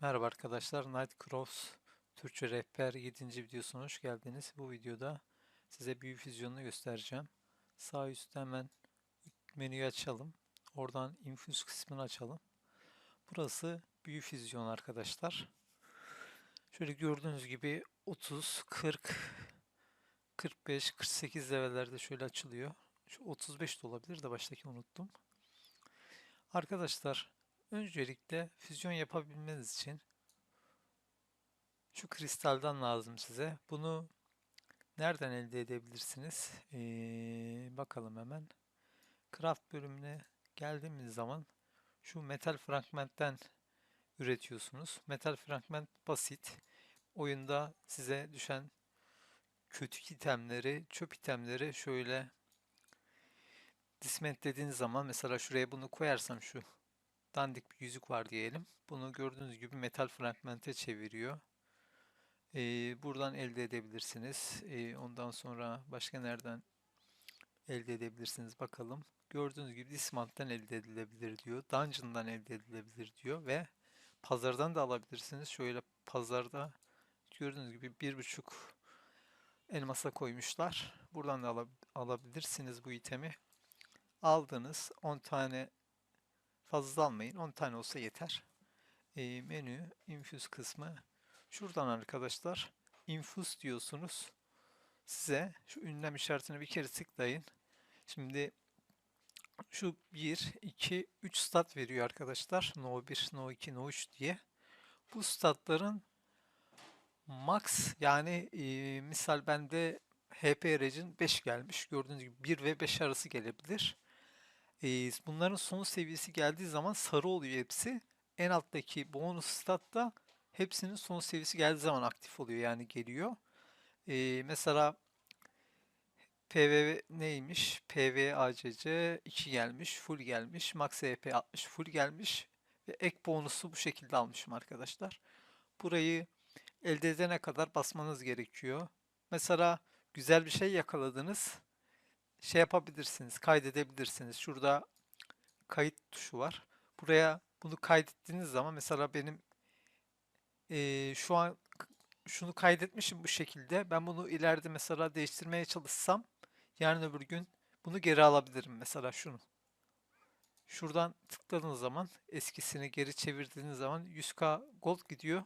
Merhaba arkadaşlar, Night Cross Türkçe Rehber 7. videosuna hoş geldiniz. Bu videoda size büyü füzyonunu göstereceğim. Sağ üstte hemen menüyü açalım. Oradan infuse kısmını açalım. Burası büyü füzyonu arkadaşlar. Şöyle gördüğünüz gibi 30, 40, 45, 48 levelerde şöyle açılıyor. Şu 35 de olabilir de baştaki unuttum. Arkadaşlar Öncelikle füzyon yapabilmeniz için şu kristalden lazım size. Bunu nereden elde edebilirsiniz? Ee, bakalım hemen. Craft bölümüne geldiğimiz zaman şu metal fragmentten üretiyorsunuz. Metal fragment basit. Oyunda size düşen kötü itemleri, çöp itemleri şöyle dismantlediğiniz zaman mesela şuraya bunu koyarsam şu dandik bir yüzük var diyelim. Bunu gördüğünüz gibi metal fragmente çeviriyor. Ee, buradan elde edebilirsiniz. Ee, ondan sonra başka nereden elde edebilirsiniz bakalım. Gördüğünüz gibi Dismant'tan elde edilebilir diyor. Dungeon'dan elde edilebilir diyor ve pazardan da alabilirsiniz. Şöyle pazarda gördüğünüz gibi bir buçuk elmasa koymuşlar. Buradan da ala- alabilirsiniz bu itemi. Aldınız 10 tane Fazla almayın. 10 tane olsa yeter. Ee, menü, infuse kısmı. Şuradan arkadaşlar infuse diyorsunuz. Size şu ünlem işaretini bir kere tıklayın. Şimdi şu 1, 2, 3 stat veriyor arkadaşlar. No 1, no 2, no 3 diye. Bu statların max yani e, misal bende HP Region 5 gelmiş. Gördüğünüz gibi 1 ve 5 arası gelebilir. Ee, bunların son seviyesi geldiği zaman sarı oluyor hepsi. En alttaki bonus stat da hepsinin son seviyesi geldiği zaman aktif oluyor yani geliyor. Ee, mesela PV neymiş? PV ACC 2 gelmiş, full gelmiş. Max EP 60 full gelmiş ve ek bonusu bu şekilde almışım arkadaşlar. Burayı elde edene kadar basmanız gerekiyor. Mesela güzel bir şey yakaladınız şey yapabilirsiniz, kaydedebilirsiniz. Şurada kayıt tuşu var. Buraya bunu kaydettiğiniz zaman mesela benim eee, şu an şunu kaydetmişim bu şekilde. Ben bunu ileride mesela değiştirmeye çalışsam yarın öbür gün bunu geri alabilirim mesela şunu. Şuradan tıkladığınız zaman eskisini geri çevirdiğiniz zaman 100k gold gidiyor.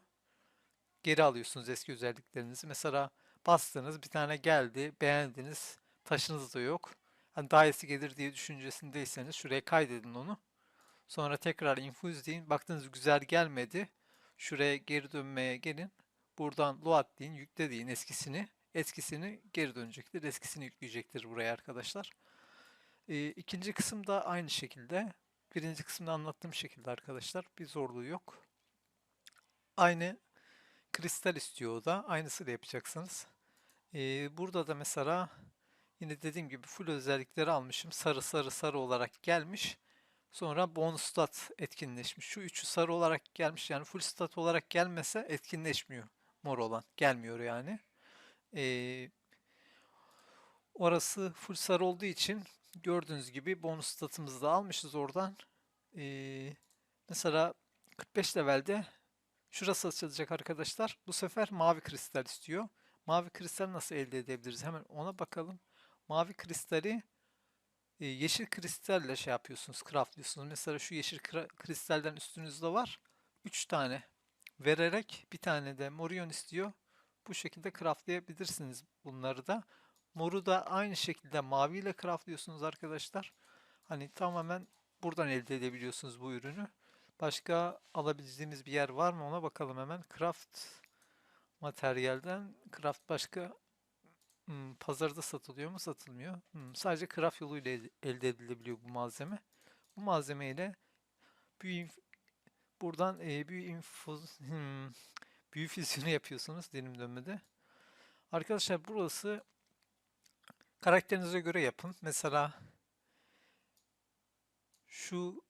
Geri alıyorsunuz eski özelliklerinizi. Mesela bastınız bir tane geldi beğendiniz taşınız da yok. Hani daha iyisi gelir diye düşüncesindeyseniz şuraya kaydedin onu. Sonra tekrar infuse deyin. Baktınız güzel gelmedi. Şuraya geri dönmeye gelin. Buradan load deyin, yükle deyin eskisini. Eskisini geri dönecektir. Eskisini yükleyecektir buraya arkadaşlar. Ee, ikinci kısım da aynı şekilde. Birinci kısımda anlattığım şekilde arkadaşlar. Bir zorluğu yok. Aynı kristal istiyor o da. Aynısıyla yapacaksınız. Ee, burada da mesela Yine dediğim gibi full özellikleri almışım. Sarı sarı sarı olarak gelmiş. Sonra bonus stat etkinleşmiş. Şu üçü sarı olarak gelmiş. Yani full stat olarak gelmese etkinleşmiyor. Mor olan. Gelmiyor yani. Ee, orası full sarı olduğu için gördüğünüz gibi bonus statımızı da almışız oradan. Ee, mesela 45 levelde şurası açılacak arkadaşlar. Bu sefer mavi kristal istiyor. Mavi kristal nasıl elde edebiliriz? Hemen ona bakalım mavi kristali e, yeşil kristalle şey yapıyorsunuz, craftlıyorsunuz. Mesela şu yeşil kristalden üstünüzde var. 3 tane vererek bir tane de morion istiyor. Bu şekilde craftlayabilirsiniz bunları da. Moru da aynı şekilde maviyle craftlıyorsunuz arkadaşlar. Hani tamamen buradan elde edebiliyorsunuz bu ürünü. Başka alabileceğimiz bir yer var mı ona bakalım hemen. Craft materyalden craft başka Hmm, pazarda satılıyor mu? Satılmıyor. Hmm, sadece craft yoluyla el- elde edilebiliyor bu malzeme. Bu malzemeyle büyü buradan e, büyü infoz hmm, büyü füzyonu yapıyorsunuz dilim dönmede. Arkadaşlar burası karakterinize göre yapın. Mesela şu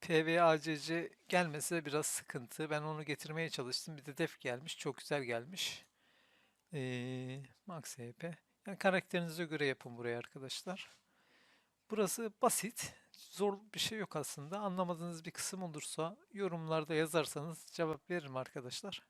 PVACC gelmese biraz sıkıntı. Ben onu getirmeye çalıştım. Bir de def gelmiş. Çok güzel gelmiş. Ee, Max HP. Yani karakterinize göre yapın buraya arkadaşlar. Burası basit. Zor bir şey yok aslında. Anlamadığınız bir kısım olursa yorumlarda yazarsanız cevap veririm arkadaşlar.